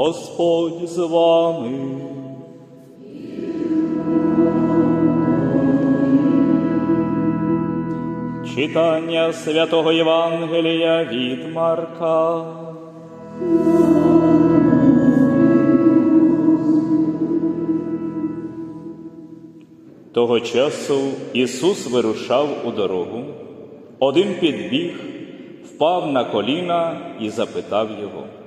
Господь з вами. Читання святого Євангелія від Марка. Того часу Ісус вирушав у дорогу. Один підбіг, впав на коліна і запитав його.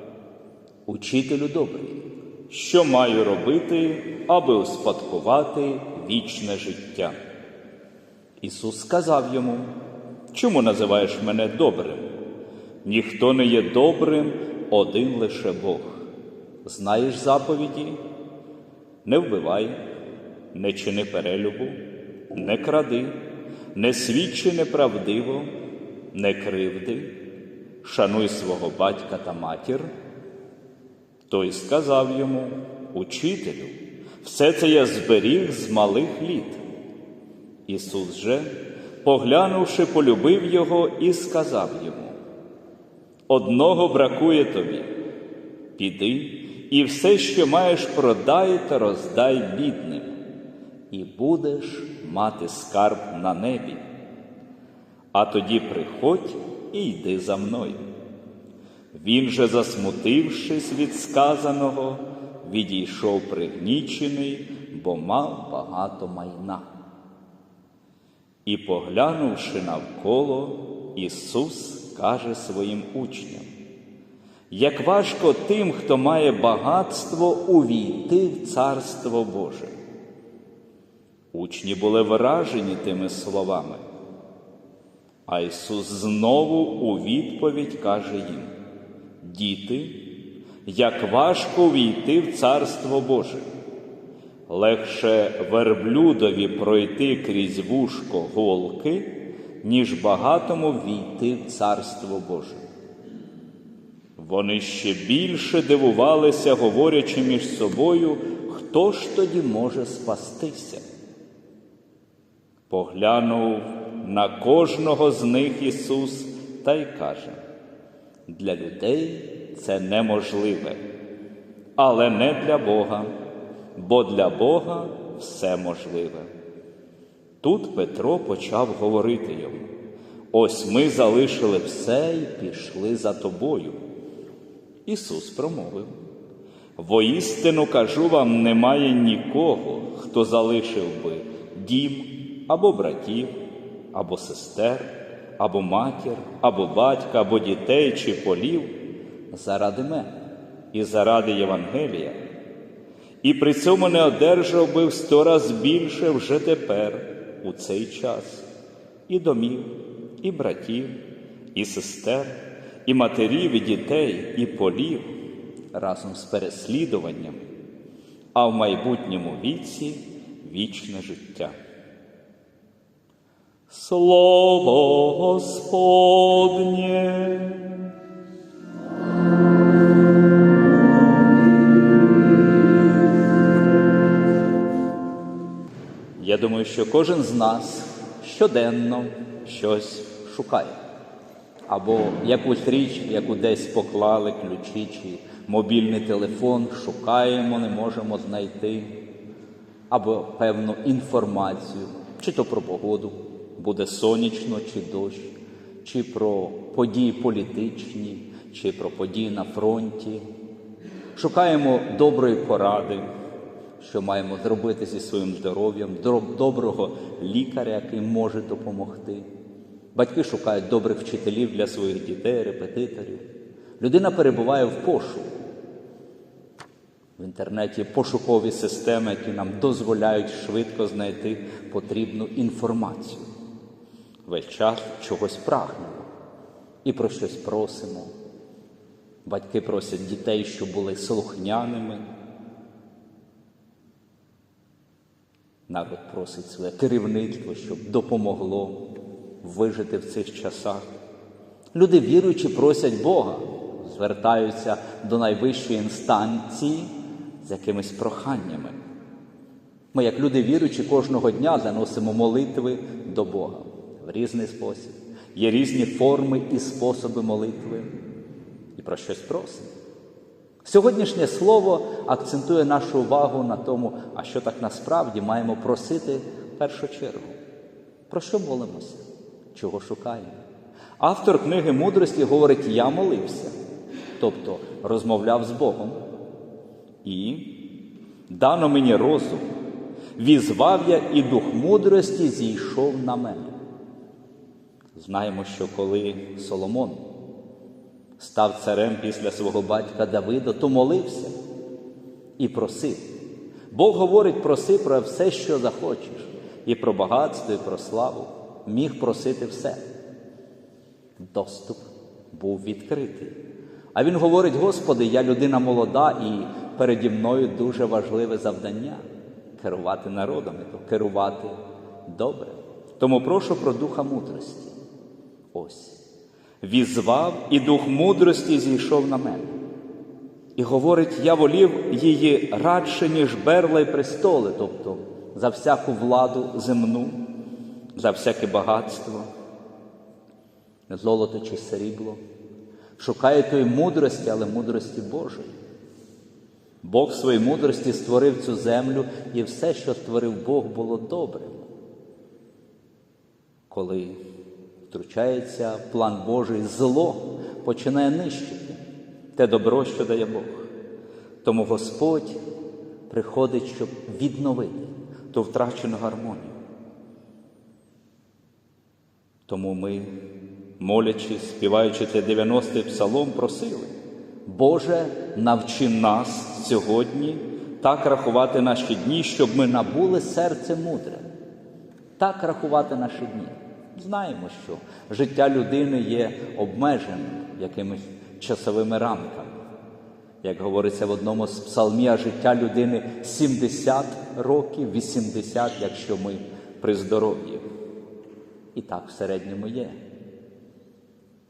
Учителю добрий, що маю робити, аби успадкувати вічне життя? Ісус сказав йому, чому називаєш мене добрим? Ніхто не є добрим, один лише Бог. Знаєш заповіді? Не вбивай, не чини перелюбу, не кради, не свідчи неправдиво, не кривди, шануй свого батька та матір. Той сказав йому, Учителю, все це я зберіг з малих літ. Ісус же, поглянувши, полюбив його і сказав йому: Одного бракує тобі, піди і все, що маєш, продай та роздай бідним, і будеш мати скарб на небі. А тоді приходь і йди за мною. Він же, засмутившись від сказаного, відійшов пригнічений, бо мав багато майна. І, поглянувши навколо, Ісус каже своїм учням, як важко тим, хто має багатство, увійти в Царство Боже. Учні були вражені тими словами. А Ісус знову у відповідь каже їм: Діти, як важко війти в Царство Боже, легше верблюдові пройти крізь вушко голки, ніж багатому війти в Царство Боже. Вони ще більше дивувалися, говорячи між собою, хто ж тоді може спастися. Поглянув на кожного з них Ісус та й каже, для людей це неможливе, але не для Бога, бо для Бога все можливе. Тут Петро почав говорити йому: ось ми залишили все і пішли за тобою. Ісус промовив: Воістину кажу вам, немає нікого, хто залишив би дім або братів, або сестер, або матір, або батька, або дітей чи полів заради мене і заради Євангелія, і при цьому не одержав би в сто раз більше вже тепер, у цей час, і домів, і братів, і сестер, і матерів, і дітей, і полів разом з переслідуваннями, а в майбутньому віці вічне життя. Слово Господнє. Я думаю, що кожен з нас щоденно щось шукає. Або якусь річ, яку десь поклали ключі чи мобільний телефон, шукаємо, не можемо знайти, або певну інформацію, чи то про погоду, буде сонячно чи дощ, чи про події політичні, чи про події на фронті. Шукаємо доброї поради, що маємо зробити зі своїм здоров'ям, доброго лікаря, який може допомогти. Батьки шукають добрих вчителів для своїх дітей, репетиторів. Людина перебуває в пошуку. В інтернеті пошукові системи, які нам дозволяють швидко знайти потрібну інформацію. Весь час чогось прагнемо і про щось просимо. Батьки просять дітей, щоб були слухняними. Народ просить своє керівництво, щоб допомогло вижити в цих часах. Люди віруючи, просять Бога, звертаються до найвищої інстанції з якимись проханнями. Ми, як люди віруючі, кожного дня заносимо молитви до Бога в різний спосіб. Є різні форми і способи молитви. І про щось просимо. Сьогоднішнє слово акцентує нашу увагу на тому, а що так насправді маємо просити в першу чергу. Про що молимося? Чого шукаємо? Автор книги мудрості говорить: Я молився, тобто розмовляв з Богом. І дано мені розум, візвав я і дух мудрості зійшов на мене. Знаємо, що коли Соломон став царем після свого батька Давида, то молився і просив. Бог говорить, проси про все, що захочеш, і про багатство, і про славу. Міг просити все. Доступ був відкритий. А він говорить: Господи, я людина молода, і переді мною дуже важливе завдання керувати народом, то керувати добре. Тому прошу про духа мудрості. Ось. Візвав, і дух мудрості зійшов на мене. І говорить, я волів її радше, ніж берла й престоли, тобто за всяку владу земну, за всяке багатство, золото чи срібло. Шукає тої мудрості, але мудрості Божої. Бог в своїй мудрості створив цю землю, і все, що створив Бог, було добрим. Коли втручається план Божий, зло починає нищити те добро, що дає Бог. Тому Господь приходить, щоб відновити ту втрачену гармонію. Тому ми, молячись, співаючи цей 90-й псалом, просили, Боже, навчи нас сьогодні так рахувати наші дні, щоб ми набули серце мудре, так рахувати наші дні. Знаємо, що життя людини є обмеженим якимись часовими рамками. Як говориться в одному з псалмів, а життя людини 70 років, 80, якщо ми при здоров'ї. І так в середньому є.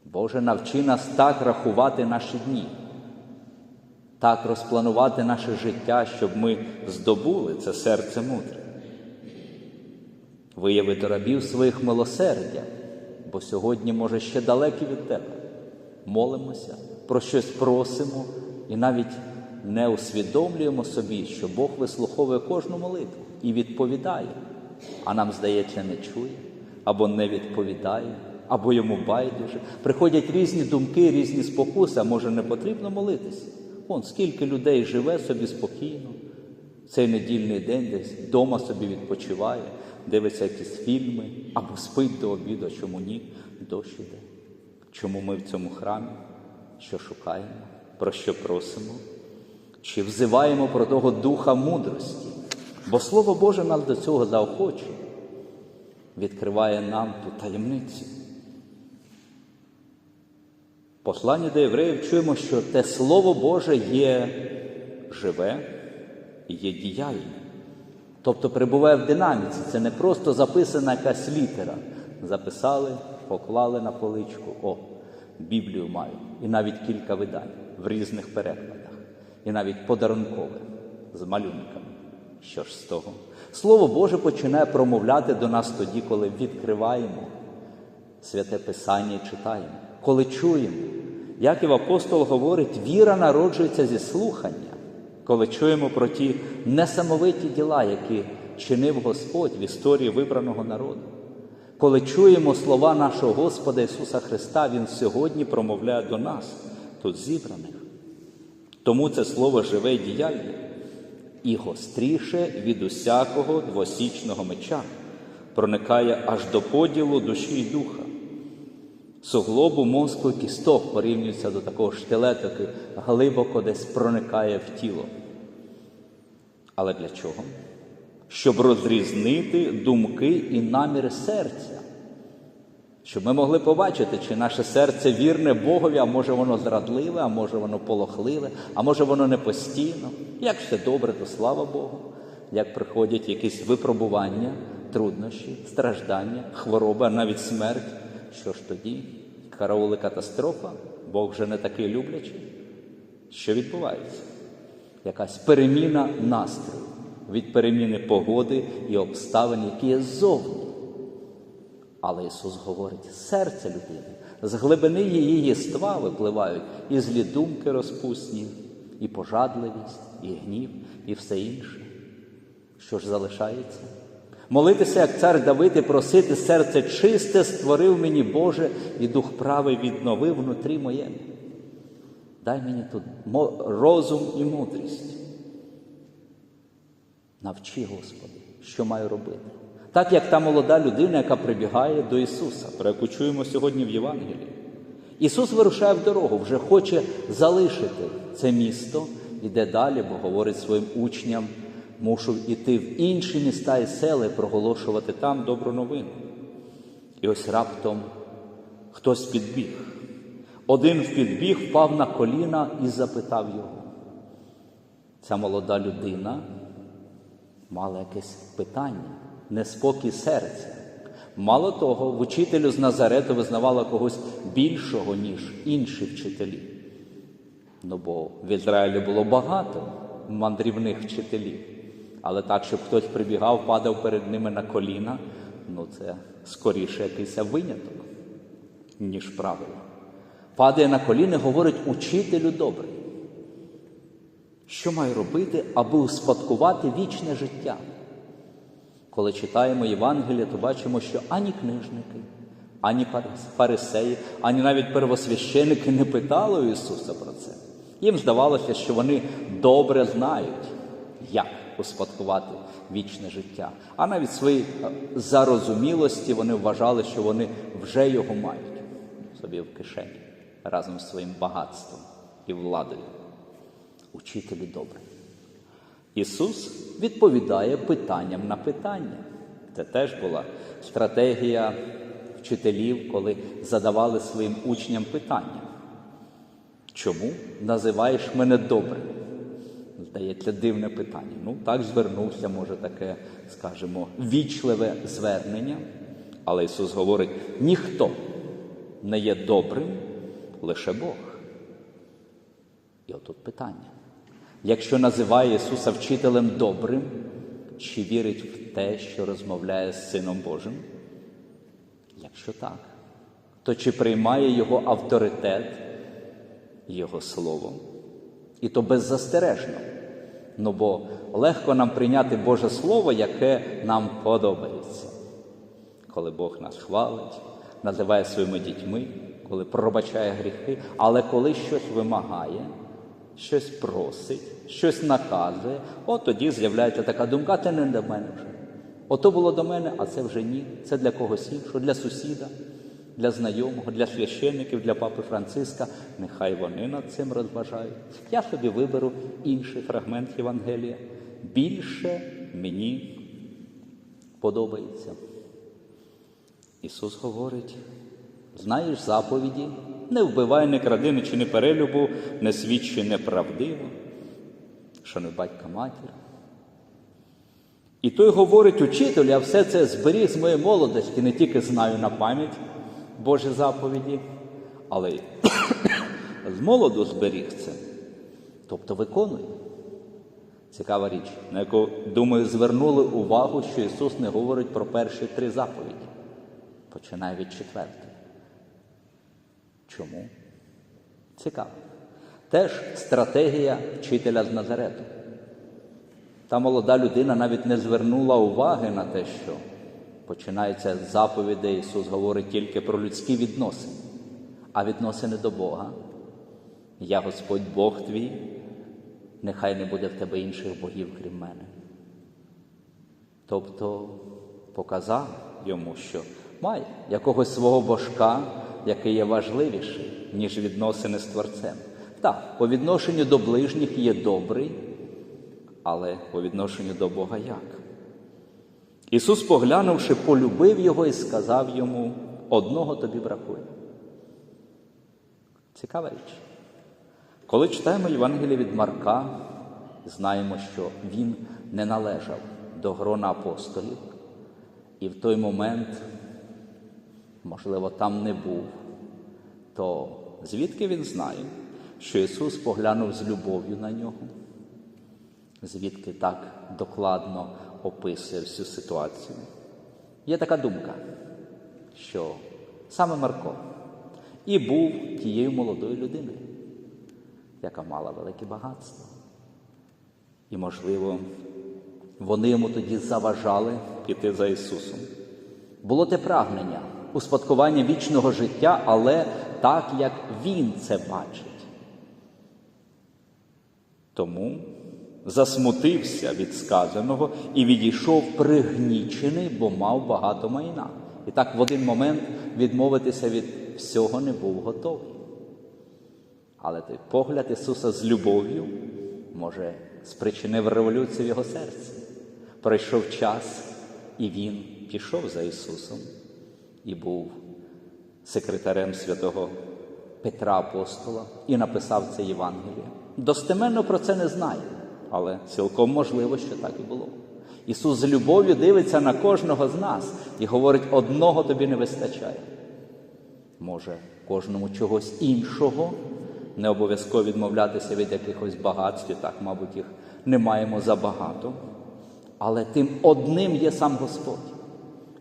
Боже, навчи нас так рахувати наші дні, так розпланувати наше життя, щоб ми здобули це серце мудре. Вияви до рабів своїх милосердя, бо сьогодні, може, ще далекі від тебе. Молимося, про щось просимо і навіть не усвідомлюємо собі, що Бог вислуховує кожну молитву і відповідає, а нам, здається, не чує або не відповідає, або йому байдуже. Приходять різні думки, різні спокуси, а може не потрібно молитися. Вон скільки людей живе собі спокійно, цей недільний день десь вдома собі відпочиває, дивиться якісь фільми або спить до обіду, чому ні, дощ іде. Чому ми в цьому храмі? Що шукаємо, про що просимо? Чи взиваємо про того духа мудрості? Бо Слово Боже нас до цього заохочує, відкриває нам ту таємницю. В Посланні до євреїв чуємо, що те Слово Боже є живе і є діяльне. Тобто перебуває в динаміці. Це не просто записана якась літера. Записали, поклали на поличку. О, Біблію маю. І навіть кілька видань в різних перекладах, і навіть подарункове з малюнками. Що ж з того? Слово Боже починає промовляти до нас тоді, коли відкриваємо святе Писання і читаємо, коли чуємо. Як і в апостол говорить, віра народжується зі слухання, коли чуємо про ті несамовиті діла, які чинив Господь в історії вибраного народу. Коли чуємо слова нашого Господа Ісуса Христа, Він сьогодні промовляє до нас, тут зібраних. Тому це слово живе і діяльне і гостріше від усякого двосічного меча, проникає аж до поділу душі й духа. Суглобу мозку кісток порівнюється до такого штилету, який глибоко десь проникає в тіло. Але для чого? Щоб розрізнити думки і наміри серця, щоб ми могли побачити, чи наше серце вірне Богові, а може воно зрадливе, а може воно полохливе, а може воно не постійно. Як все добре, то слава Богу. Як приходять якісь випробування, труднощі, страждання, хвороба, навіть смерть. Що ж тоді? Караули катастрофа, Бог вже не такий люблячий. Що відбувається? Якась переміна настрою від переміни погоди і обставин, які є ззовні. Але Ісус говорить, серце людини, з глибини її єства випливають і злі думки розпусні, і пожадливість, і гнів, і все інше. Що ж залишається? Молитися, як цар Давид, і просити серце чисте, створив мені Боже, і дух правий відновив внутрі моєму. Дай мені тут розум і мудрість. Навчи, Господи, що маю робити. Так як та молода людина, яка прибігає до Ісуса, про яку чуємо сьогодні в Євангелії. Ісус вирушає в дорогу, вже хоче залишити це місто, іде далі, бо говорить своїм учням, мушу йти в інші міста і села і проголошувати там добру новину. І ось раптом хтось підбіг. Один в підбіг впав на коліна і запитав його. Ця молода людина мала якесь питання, неспокій серця. Мало того, в учителю з Назарету визнавала когось більшого, ніж інші вчителі. Ну бо в Ізраїлі було багато мандрівних вчителів. Але так, щоб хтось прибігав, падав перед ними на коліна, ну це скоріше якийсь виняток, ніж правило. Падає на коліна, говорить учителю добрий. Що маю робити, аби успадкувати вічне життя? Коли читаємо Євангеліє, то бачимо, що ані книжники, ані фарисеї, ані навіть первосвященики не питали Ісуса про це. Їм здавалося, що вони добре знають, як успадкувати вічне життя. А навіть свої е, зарозумілості вони вважали, що вони вже його мають собі в кишені разом з своїм багатством і владою. Учителі добрі. Ісус відповідає питанням на питання. Це теж була стратегія вчителів, коли задавали своїм учням питання. Чому називаєш мене добрим? Здається, дивне питання. Ну, так звернувся, може, таке, скажімо, вічливе звернення. Але Ісус говорить: ніхто не є добрим, лише Бог. І отут питання. Якщо називає Ісуса вчителем добрим, чи вірить в те, що розмовляє з Сином Божим? Якщо так, то чи приймає Його авторитет, Його Слово? І то беззастережно. Ну бо легко нам прийняти Боже Слово, яке нам подобається. Коли Бог нас хвалить, називає своїми дітьми, коли пробачає гріхи, але коли щось вимагає, щось просить, щось наказує, от тоді з'являється така думка, це не до мене вже. Ото було до мене, а це вже ні. Це для когось іншого, для сусіда, для знайомого, для священників, для папи Франциска. Нехай вони над цим розважають. Я собі виберу інший фрагмент Євангелія. Більше мені подобається. Ісус говорить: знаєш заповіді, не вбивай, не кради, не чини перелюбу, не свідчи неправдиво, шануй батька матір. І той говорить учителю, я все це зберіг з моєї молодості, не тільки знаю на пам'ять Божі заповіді, але з молоду зберіг це. Тобто виконує. Цікава річ, на яку, думаю, звернули увагу, що Ісус не говорить про перші три заповіді. Починає від четвертої. Чому? Цікаво. Теж стратегія вчителя з Назарету. Та молода людина навіть не звернула уваги на те, що починається з заповіді, Ісус говорить тільки про людські відносини, а відносини до Бога. Я Господь Бог твій, нехай не буде в тебе інших богів, крім мене. Тобто показав йому, що має якогось свого божка, який є важливіший, ніж відносини з Творцем. Так, по відношенню до ближніх є добрий, але по відношенню до Бога як? Ісус, поглянувши, полюбив його і сказав йому: одного тобі бракує. Цікава річ. Коли читаємо Євангеліє від Марка, знаємо, що він не належав до грона апостолів, і в той момент, можливо, там не був, то звідки він знає, що Ісус поглянув з любов'ю на нього? Звідки так докладно описує всю ситуацію? Є така думка, що саме Марко і був тією молодою людиною, яка мала велике багатство. І, можливо, вони йому тоді заважали піти за Ісусом. Було те прагнення, успадкування вічного життя, але так, як Він це бачить. Тому засмутився від сказаного і відійшов пригнічений, бо мав багато майна. І так в один момент відмовитися від всього не був готовий. Але той погляд Ісуса з любов'ю, може, спричинив революцію в його серці. Пройшов час, і він пішов за Ісусом і був секретарем святого Петра Апостола і написав це Євангеліє. Достеменно про це не знає, але цілком можливо, що так і було. Ісус з любов'ю дивиться на кожного з нас і говорить: одного тобі не вистачає. Може, кожному чогось іншого, не обов'язково відмовлятися від якихось багатств, так, мабуть, їх не маємо забагато. Але тим одним є сам Господь,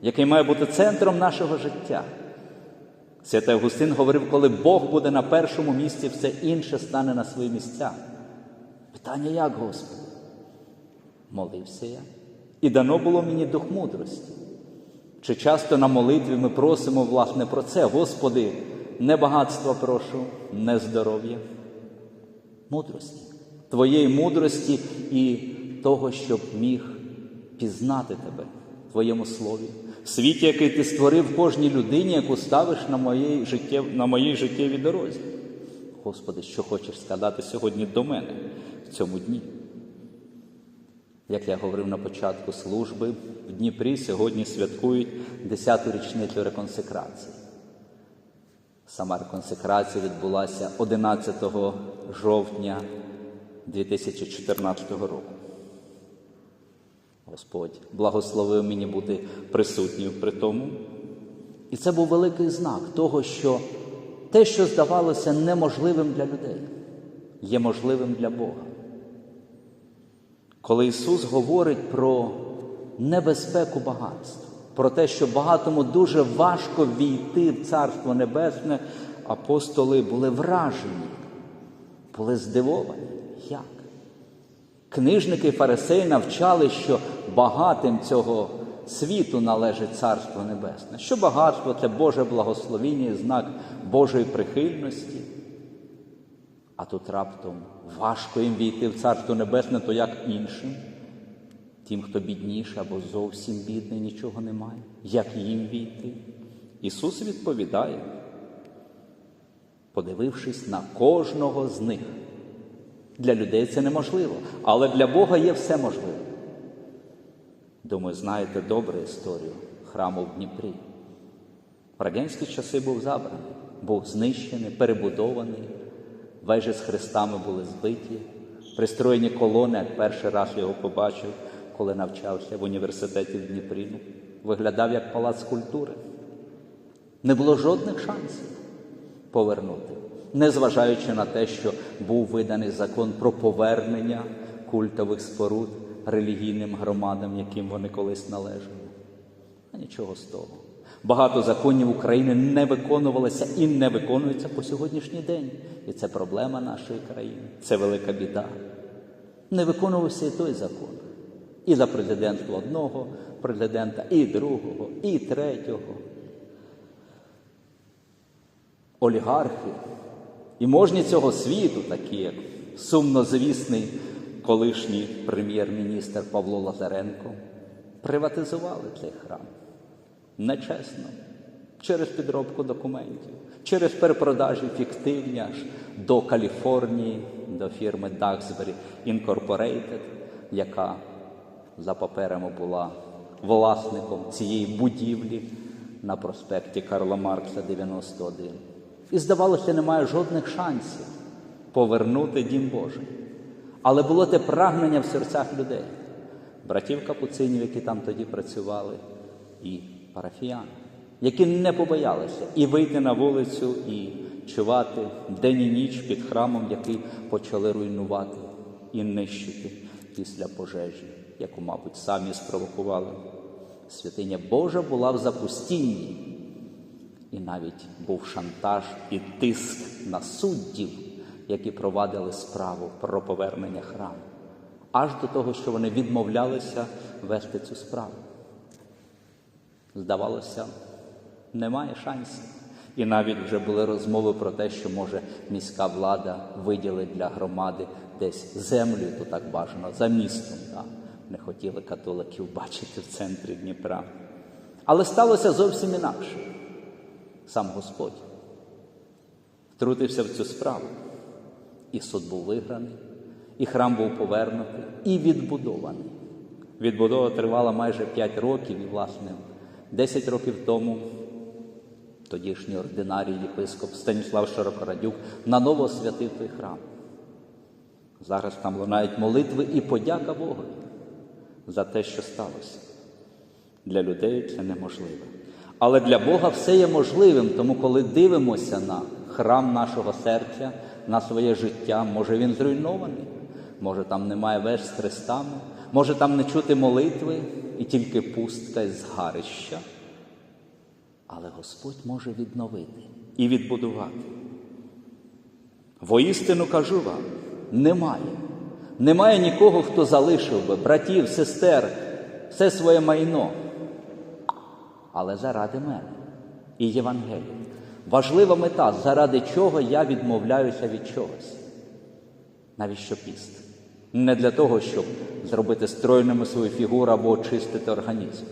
який має бути центром нашого життя. Святий Августин говорив, коли Бог буде на першому місці, все інше стане на свої місця. Питання як, Господи? Молився я. І дано було мені дух мудрості. Чи часто на молитві ми просимо, власне, про це, Господи, не багатства прошу, не здоров'я, мудрості, Твоєї мудрості і того, щоб міг пізнати Тебе в Твоєму слові, в світі, який ти створив кожній людині, яку ставиш на моїй, життєв... на моїй життєвій дорозі. Господи, що хочеш сказати сьогодні до мене цьому дні? Як я говорив на початку служби, в Дніпрі сьогодні святкують 10-ту річницю реконсекрації. Сама реконсекрація відбулася 11 жовтня 2014 року. Господь благословив мені бути присутнім при тому. І це був великий знак того, що те, що здавалося неможливим для людей, є можливим для Бога. Коли Ісус говорить про небезпеку багатства, про те, що багатому дуже важко війти в Царство Небесне, апостоли були вражені, були здивовані. Як? Книжники фарисеї навчали, що багатим цього світу належить Царство Небесне, що багатство це Боже благословіння і знак Божої прихильності. А тут раптом важко їм війти в Царство Небесне, то як іншим, тим, хто бідніший або зовсім бідний, нічого немає. Як їм війти? Ісус відповідає, подивившись на кожного з них. Для людей це неможливо, але для Бога є все можливе. Думаю, знаєте добре історію храму в Дніпрі. В радянські часи був забраний, був знищений, перебудований, вежі з хрестами були збиті, пристроєні колони, як перший раз його побачив, коли навчався в університеті в Дніпрі. Виглядав як палац культури. Не було жодних шансів повернути, незважаючи на те, що був виданий закон про повернення культових споруд релігійним громадам, яким вони колись належали. А нічого з того. Багато законів України не виконувалося і не виконуються по сьогоднішній день. І це проблема нашої країни, це велика біда. Не виконувався і той закон. І за президентство одного президента, і другого, і третього. Олігархи і можні цього світу, такі як сумнозвісний колишній прем'єр-міністр Павло Лазаренко, приватизували цей храм нечесно, через підробку документів, через перепродажі фіктивні аж до Каліфорнії, до фірми Duxbury Incorporated, яка за паперами була власником цієї будівлі на проспекті Карла Маркса 91. І, здавалося, немає жодних шансів повернути дім Божий. Але було те прагнення в серцях людей, братів капуцинів, які там тоді працювали, і парафіян, які не побоялися і вийти на вулицю, і чувати день і ніч під храмом, який почали руйнувати і нищити після пожежі, яку, мабуть, самі спровокували. Святиня Божа була в запустінні, і навіть був шантаж і тиск на суддів, які провадили справу про повернення храму, аж до того, що вони відмовлялися вести цю справу. Здавалося, немає шансів. І навіть вже були розмови про те, що може міська влада виділить для громади десь землю, то так бажано, за містом. Да? Не хотіли католиків бачити в центрі Дніпра. Але сталося зовсім інакше. Сам Господь втрутився в цю справу. І суд був виграний, і храм був повернутий, і відбудований. Відбудова тривала майже 5 років, і, власне, 10 років тому тодішній ординарій єпископ Станіслав Широкорадюк наново освятив той храм. Зараз там лунають молитви і подяка Богові за те, що сталося. Для людей це неможливо. Але для Бога все є можливим, тому коли дивимося на храм нашого серця, на своє життя, може він зруйнований, може там немає веж з хрестами, може там не чути молитви і тільки пустка згарища. Але Господь може відновити і відбудувати. Воістину кажу вам, немає. Немає нікого, хто залишив би братів, сестер, все своє майно. Але заради мене і Євангелія. Важлива мета, заради чого я відмовляюся від чогось. Навіщо піст? Не для того, щоб зробити стройними свою фігуру або очистити організм.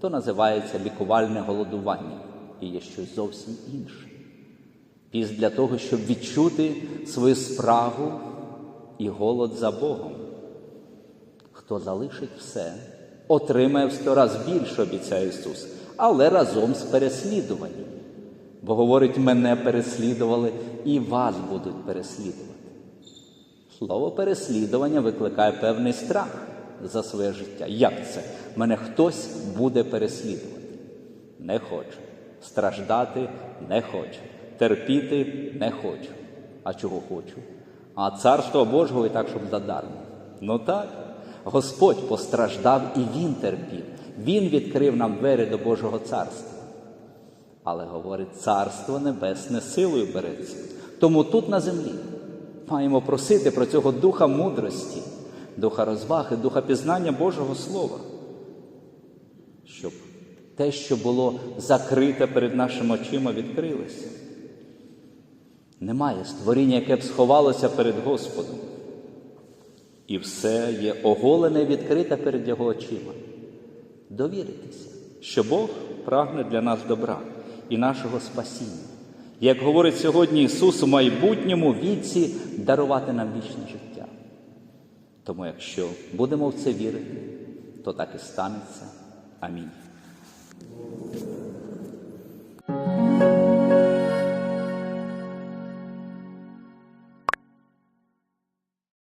То називається лікувальне голодування і є щось зовсім інше. Піст для того, щоб відчути свою справу і голод за Богом. Хто залишить все, отримає в сто раз більше, обіцяє Ісус, але разом з переслідуванням. Бо говорить, мене переслідували і вас будуть переслідувати. Слово переслідування викликає певний страх за своє життя. Як це? Мене хтось буде переслідувати. Не хочу. Страждати не хочу. Терпіти не хочу. А чого хочу? А царство Божого і так, щоб задармо. Ну так, Господь постраждав і Він терпів. Він відкрив нам двері до Божого царства. Але говорить, царство небесне силою береться. Тому тут на землі маємо просити про цього духа мудрості, духа розваги, духа пізнання Божого Слова, щоб те, що було закрите перед нашими очима, відкрилося. Немає створіння, яке б сховалося перед Господом. І все є оголене відкрите перед Його очима. Довіритися, що Бог прагне для нас добра і нашого спасіння. Як говорить сьогодні Ісус, у майбутньому віці дарувати нам вічне життя. Тому, якщо будемо в це вірити, то так і станеться. Амінь.